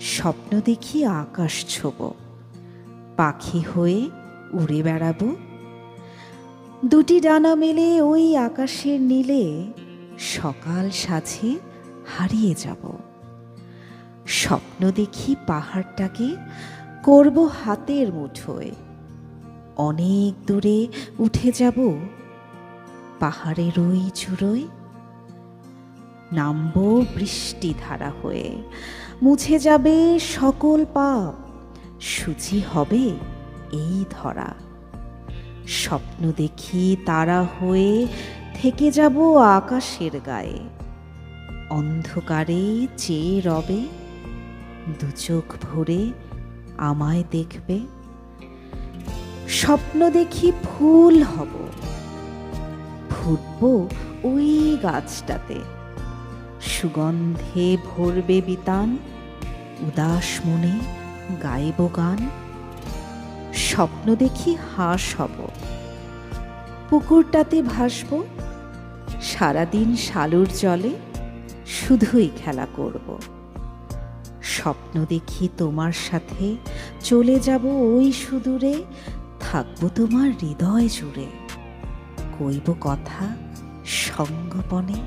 স্বপ্ন দেখি আকাশ ছোব, পাখি হয়ে উড়ে বেড়াবো। দুটি ডানা মেলে ওই আকাশের নীলে সকাল সাঝে হারিয়ে যাব। স্বপ্ন দেখি পাহাড়টাকে করব হাতের মুঠোয়, অনেক দূরে উঠে যাব পাহাড়ের ওই চূড়োয়। নামব বৃষ্টি ধারা হয়ে। মুছে যাবে সকল পাপ, সূচি হবে এই ধরা। স্বপ্ন দেখি তারা হয়ে থেকে যাব আকাশের গায়ে। অন্ধকারে চেয়ে রবে, দু চোখ ভরে আমায় দেখবে। স্বপ্ন দেখি ফুল হব, ফুটব ওই গাছটাতে। সুগন্ধে ভরবে বিতান, উদাস মনে গাইব গান। স্বপ্ন দেখি হাঁস হব, পুকুরটাতে ভাসব, সারাদিন শালুর জলে শুধুই খেলা করব। স্বপ্ন দেখি তোমার সাথে চলে যাব ওই সুদূরে, থাকব তোমার হৃদয় জুড়ে, কইব কথা সঙ্গপনে।